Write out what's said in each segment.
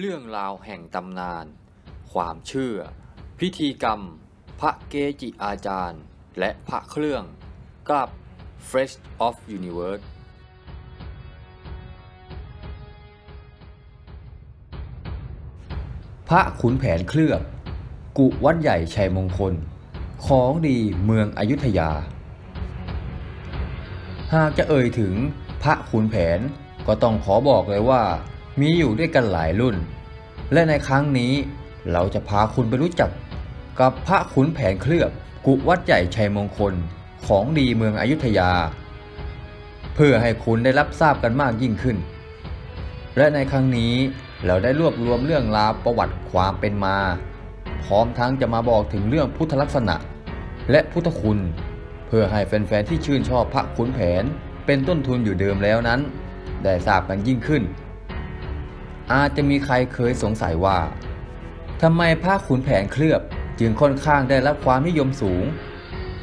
เรื่องราวแห่งตำนาน ความเชื่อ พิธีกรรม พระเกจิอาจารย์ และพระเครื่อง กับ Fresh of Universe พระขุนแผนเคลือบ กุวัดใหญ่ชัยมงคล ของดีเมืองอยุธยา หากจะเอ่ยถึงพระขุนแผนก็ต้องขอบอกเลยว่า มีอยู่ด้วยกันหลายรุ่น และในครั้งนี้เราจะพาคุณไปรู้จัก กับพระขุนแผนเคลือบกุวัดใหญ่ชัยมงคลของดีเมืองอยุธยา เพื่อให้คุณได้รับทราบกันมากยิ่งขึ้น และในครั้งนี้เราได้รวบรวมเรื่องราวประวัติความเป็นมา พร้อมทั้งจะมาบอกถึงเรื่องพุทธลักษณะ และพุทธคุณ เพื่อให้แฟนๆที่ชื่นชอบพระขุนแผนเป็นต้นทุนอยู่เดิมแล้วนั้น ได้ทราบกันยิ่งขึ้น อาจจะมีใครเคยสงสัยว่าทำไมผ้าขุนแผนเคลือบจึงค่อนข้างได้รับความนิยมสูง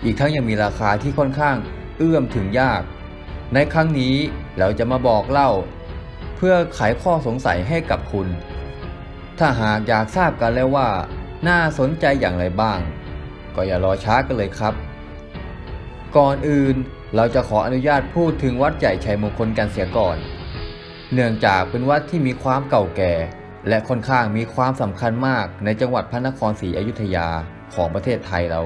อีกทั้งยังมีราคาที่ค่อนข้างเอื้อมถึงยาก ในครั้งนี้เราจะมาบอกเล่า เพื่อไขข้อสงสัยให้กับคุณ ถ้าหากอยากทราบกันแล้วว่า น่าสนใจอย่างไรบ้าง ก็อย่ารอช้ากันเลยครับ ก่อนอื่นเราจะขออนุญาตพูดถึงวัดใหญ่ชัยมงคลกันเสียก่อน เนื่องจากเป็นวัดที่มีความเก่าแก่ และค่อนข้างมีความสำคัญมากในจังหวัดพระนครศรีอยุธยาของประเทศไทยเรา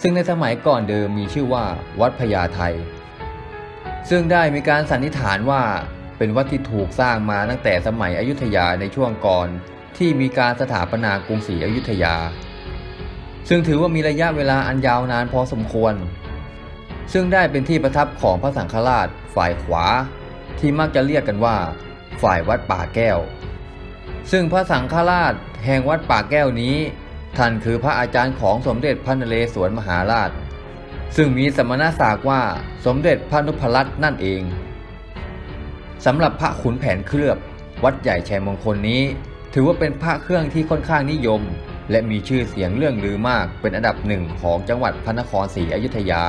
ซึ่งในสมัยก่อนเดิมมีชื่อว่า วัดพญาไทซึ่งได้มีการสันนิษฐานว่าเป็นวัดที่ถูกสร้างมาตั้งแต่สมัยอยุธยาในช่วงก่อนที่มีการสถาปนากรุงศรีอยุธยา ซึ่งถือว่ามีระยะเวลาอันยาวนานพอสมควร ซึ่งได้เป็นที่ประทับของพระสังฆราชฝ่ายขวา ที่มักจะเรียกกันว่า ฝ่ายวัดป่าแก้ว ซึ่งพระสังฆราชแห่งวัดป่าแก้วนี้ ท่านคือพระอาจารย์ของสมเด็จพระนเรศวรมหาราช ซึ่งมีสมณศักดิ์ว่าสมเด็จพระนุพรัตน์นั่นเองสำหรับพระขุนแผนเคลือบ วัดใหญ่ชัยมงคลนี้ ถือว่าเป็นพระเครื่องที่ค่อนข้างนิยม และมีชื่อเสียงเรื่องลือมากเป็นอันดับหนึ่งของจังหวัดพระนครศรีอยุธยา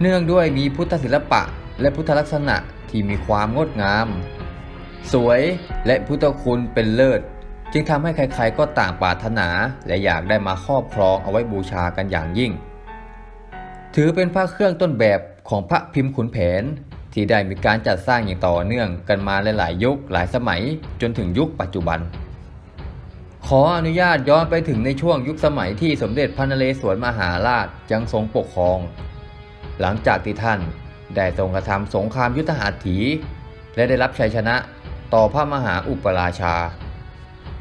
เนื่องด้วยมีพุทธศิลปะ และพุทธลักษณะที่มีความงดงาม สวยและพุทธคุณเป็นเลิศ จึงทำให้ใครๆก็ต่างปรารถนาและอยากได้มาครอบครองเอาไว้บูชากันอย่างยิ่ง ถือเป็นพระเครื่องต้นแบบของพระพิมพ์ขุนแผนที่ได้มีการจัดสร้างอย่างต่อเนื่องกันมาหลายๆยุคหลายสมัยจนถึงยุคปัจจุบัน ขออนุญาตย้อนไปถึงในช่วงยุคสมัยที่สมเด็จพระนเรศวรมหาราชยังทรงปกครอง หลังจากที่ท่าน ได้ทรงกระทำสงครามยุทธหัตถี และได้รับชัยชนะต่อพระมหาอุปราชา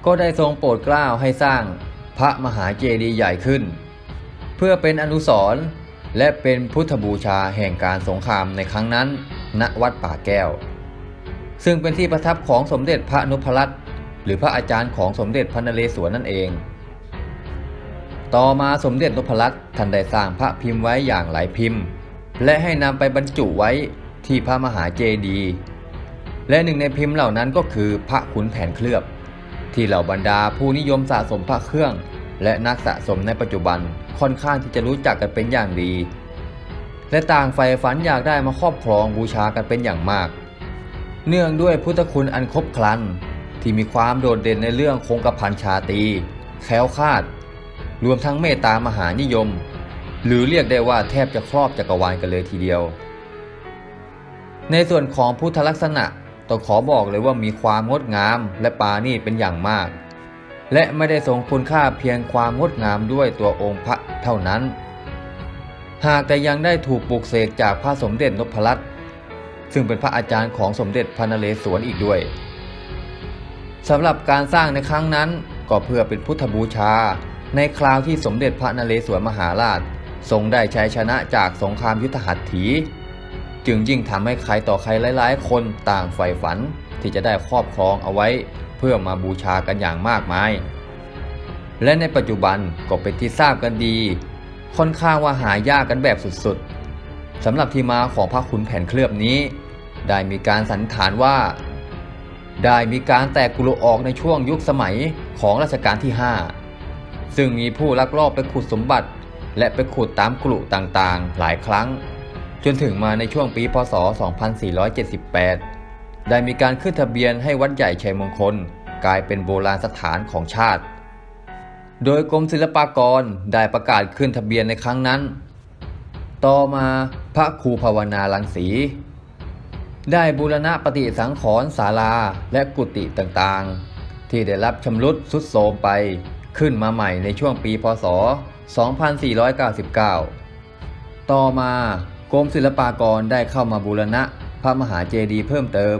ก็ได้ทรงโปรดเกล้าให้สร้างพระมหาเจดีย์ใหญ่ขึ้น เพื่อเป็นอนุสรณ์และเป็นพุทธบูชาแห่งการสงครามในครั้งนั้น ณวัดป่าแก้ว ซึ่งเป็นที่ประทับของสมเด็จพระนุพรัตน์หรือพระอาจารย์ของสมเด็จพระนเรศวรนั่นเอง ต่อมาสมเด็จนพรัตน์ท่านได้สร้างพระพิมพ์ไว้อย่างหลายพิมพ์ และให้นำไปบรรจุไว้ที่พระมหาเจดีย์และหนึ่งในพิมพ์เหล่านั้นก็คือพระขุนแผนเคลือบ ที่เหล่าบรรดาผู้นิยมสะสมพระเครื่อง และนักสะสมในปัจจุบันค่อนข้างที่จะรู้จักกันเป็นอย่างดี และต่างใฝ่ฝันอยากได้มาครอบครองบูชากันเป็นอย่างมาก เนื่องด้วยพุทธคุณอันครบครันที่มีความโดดเด่นในเรื่องคงกระพันชาตีแคล้วคาด รวมทั้งเมตตามหานิยม หรือเรียกได้ว่าแทบจะครอบจักรวาลกันเลยทีเดียว ในส่วนของพุทธลักษณะต้องขอบอกเลยว่ามีความงดงามและปาณีตเป็นอย่างมาก และไม่ได้ทรงคุณค่าเพียงความงดงามด้วยตัวองค์พระเท่านั้น หากแต่ยังได้ถูกปลูกเสกจากพระสมเด็จนพรัตน์ซึ่งเป็นพระอาจารย์ของสมเด็จพระนเรศวรอีกด้วยสำหรับการสร้างในครั้งนั้นก็เพื่อเป็นพุทธบูชาในคราวที่สมเด็จพระนเรศวรมหาราช ทรงได้ชัยชนะจากสงครามยุทธหัตถี จึงยิ่งทำให้ใครต่อใครหลายๆ คนต่างใฝ่ฝันที่จะได้ครอบครองเอาไว้เพื่อมาบูชากันอย่างมากมาย และในปัจจุบันก็เป็นที่ทราบกันดี ค่อนข้างว่าหายากกันแบบสุดๆสำหรับที่มาของพระขุนแผนเคลือบนี้ ได้มีการสันนิษฐานว่า ได้มีการแตกกลุออกในช่วงยุคสมัยของรัชกาลที่ 5 ซึ่งมีผู้ลักลอบไปขุดสมบัติ และไปขุดตามกลุต่างๆ หลายครั้ง จนถึงมาในช่วงปีพศ 2478 ได้มีการขึ้นทะเบียนให้วัดใหญ่ชัยมงคล กลายเป็นโบราณสถานของชาติ โดยกรมศิลปากรได้ประกาศขึ้นทะเบียนในครั้งนั้น ต่อมาพระครูภาวนาลังสีได้บูรณะปฏิสังขรณ์ศาลาและกุฏิต่างๆ ที่ได้รับชำรุดสุดโทรมไปขึ้นมาใหม่ในช่วงปีพศ 2499 ต่อมากรมศิลปากรได้เข้ามาบูรณะพระมหาเจดีย์เพิ่มเติม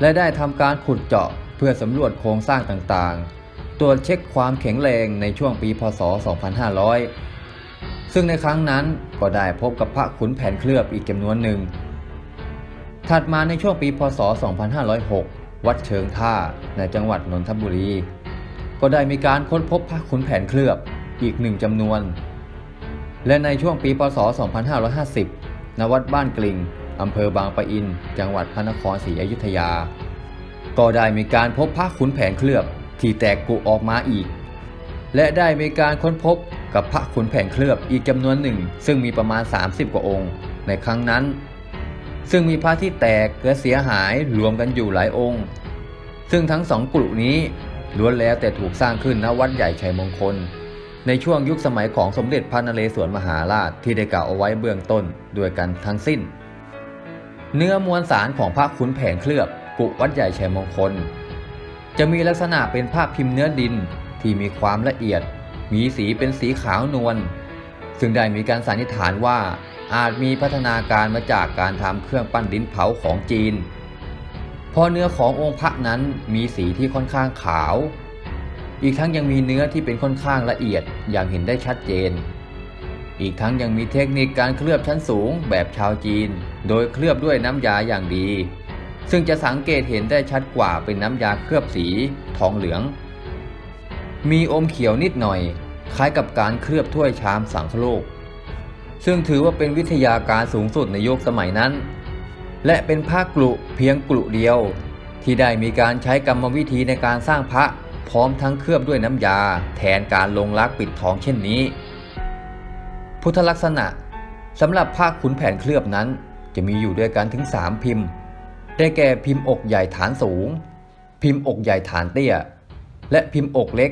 และได้ทำการขุดเจาะเพื่อสำรวจโครงสร้างต่างๆ ตรวจเช็คความแข็งแรงในช่วงปีพศ 2500 ซึ่งในครั้งนั้นก็ได้พบกับพระขุนแผนเคลือบอีกจำนวนหนึ่ง ถัดมาในช่วงปีพศ 2506 วัดเชิงท่าในจังหวัดนนทบุรี ก็ได้มีการค้นพบพระขุนแผนเคลือบ อีกหนึ่งจำนวน และในช่วงปีพศ 2550 ณ วัดบ้านกลิ่งอำเภอบางปะอิน จังหวัดพระนครศรีอยุธยา ก็ได้มีการพบพระขุนแผนเคลือบที่แตกกุออกมาอีก และได้มีการค้นพบกับพระขุนแผนเคลือบอีกจำนวนหนึ่ง ซึ่งมีประมาณ 30 กว่าองค์ ในครั้งนั้น ซึ่งมีพระที่แตกและเสียหายรวมกันอยู่หลายองค์ ซึ่งทั้งสองกลุ่มนี้ล้วนแล้วแต่ถูกสร้างขึ้นณวัดใหญ่ชัยมงคล ในช่วงยุคสมัยของสมเด็จพระนเรศวรมหาราชที่ได้กล่าวเอาไว้เบื้องต้นด้วยกันทั้งสิ้น เนื้อมวลสารของพระขุนแผนเคลือบกุวัดใหญ่ชัยมงคล จะมีลักษณะเป็นภาพพิมพ์เนื้อดินที่มีความละเอียด มีสีเป็นสีขาวนวลซึ่งได้มีการสันนิษฐานว่าอาจมีพัฒนาการมาจากการทำเครื่องปั้นดินเผาของจีน เพราะเนื้อขององค์พระนั้นมีสีที่ค่อนข้างขาว อีกทั้งยังมีเนื้อที่เป็นค่อนข้างละเอียดอย่างเห็นได้ชัดเจน อีกทั้งยังมีเทคนิคการเคลือบชั้นสูงแบบชาวจีน โดยเคลือบด้วยน้ำยาอย่างดี ซึ่งจะสังเกตเห็นได้ชัดกว่าเป็นน้ำยาเคลือบสีทองเหลือง มีอมเขียวนิดหน่อย คล้ายกับการเคลือบถ้วยชามสังคโลก ซึ่งถือว่าเป็นวิทยาการสูงสุดในยุคสมัยนั้น และเป็นผ้ากลุเพียงกลุเดียว ที่ได้มีการใช้กรรมวิธีในการสร้างพระ พร้อมทั้งเคลือบด้วยน้ำยา แทนการลงลักปิดทองเช่นนี้ พุทธลักษณะสำหรับผ้าขุนแผนเคลือบนั้น จะมีอยู่ด้วยกันถึง 3 พิมพ์ ได้แก่พิมพ์อกใหญ่ฐานสูง พิมพ์อกใหญ่ฐานเตี้ย และพิมพ์อกเล็ก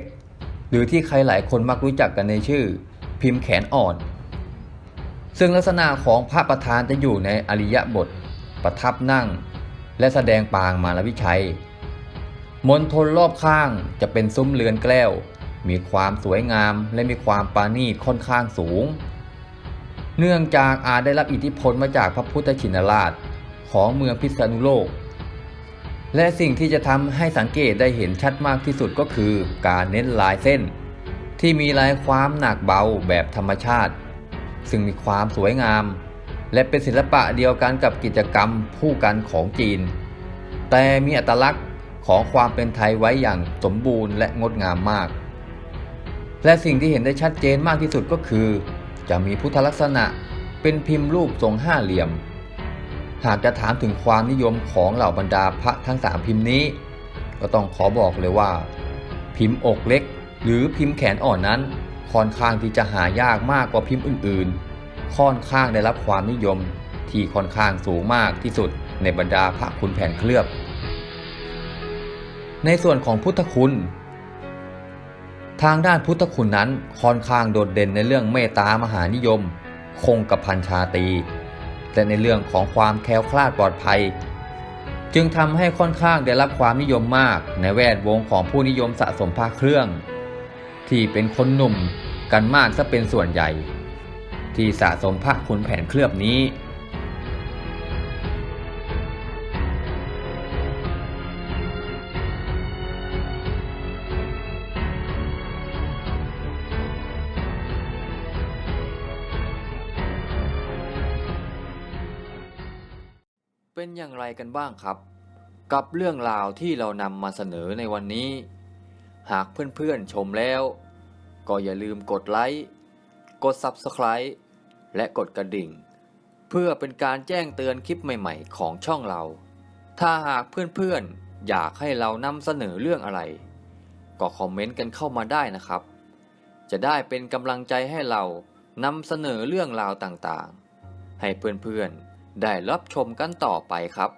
หรือที่ใครหลายคนมักรู้จักกันในชื่อ พิมพ์แขนอ่อน ซึ่งลักษณะของพระประธานจะอยู่ในอริยบท ประทับนั่ง และแสดงปางมารวิชัย มณฑลรอบข้างจะเป็นซุ้มเรือนแก้ว มีความสวยงามและมีความปราณีตค่อนข้างสูง เนื่องจากอาจได้รับอิทธิพลมาจากพระพุทธชินราชของเมืองพิษณุโลก และสิ่งที่จะทำให้สังเกตได้เห็นชัดมากที่สุดก็คือการเน้นลายเส้น ที่มีลายความหนักเบาแบบธรรมชาติ ซึ่งมีความสวยงาม และเป็นศิลปะเดียวกันกับกิจกรรมคู่กันของจีน แต่มีอัตลักษณ์ ของความเป็นไทยไว้อย่างสมบูรณ์และงดงามมาก และสิ่งที่เห็นได้ชัดเจนมากที่สุดก็คือ จะมีพุทธลักษณะเป็นพิมพ์รูปทรงห้าเหลี่ยม หากจะถามถึงความนิยมของเหล่าบรรดาพระทั้งสามพิมพ์นี้ ก็ต้องขอบอกเลยว่า พิมพ์อกเล็ก หรือพิมพ์แขนอ่อนนั้นค่อนข้างที่จะหายากมากกว่าพิมพ์อื่น ๆ ค่อนข้างได้รับความนิยมที่ค่อนข้างสูงมากที่สุดในบรรดาพระคุณแผนเคลือบ ในส่วนของพุทธคุณ ทางด้านพุทธคุณนั้นค่อนข้างโดดเด่นในเรื่องเมตตามหานิยม คงกับพันชาตีและในเรื่องของความแคล้วคลาดปลอดภัย จึงทำให้ค่อนข้างได้รับความนิยมมากในแวดวงของผู้นิยมสะสมพระเครื่อง ที่เป็นคนหนุ่มกันมากซะเป็นส่วนใหญ่ ที่สะสมพระคุณแผนเคลือบนี้ เป็นอย่างไรกันบ้างครับ กับเรื่องราวที่เรานำมาเสนอในวันนี้ หากเพื่อนๆชมแล้ว ก็อย่าลืมกดไลค์กด Subscribe และกดกระดิ่ง เพื่อเป็นการแจ้งเตือนคลิปใหม่ๆ ของช่องเรา ถ้าหากเพื่อนๆอยากให้เรานำเสนอเรื่องอะไร ก็คอมเมนต์กันเข้ามาได้นะครับ จะได้เป็นกำลังใจให้เรานำเสนอเรื่องราวต่างๆ ให้เพื่อนๆ ได้รับชมกันต่อไปครับ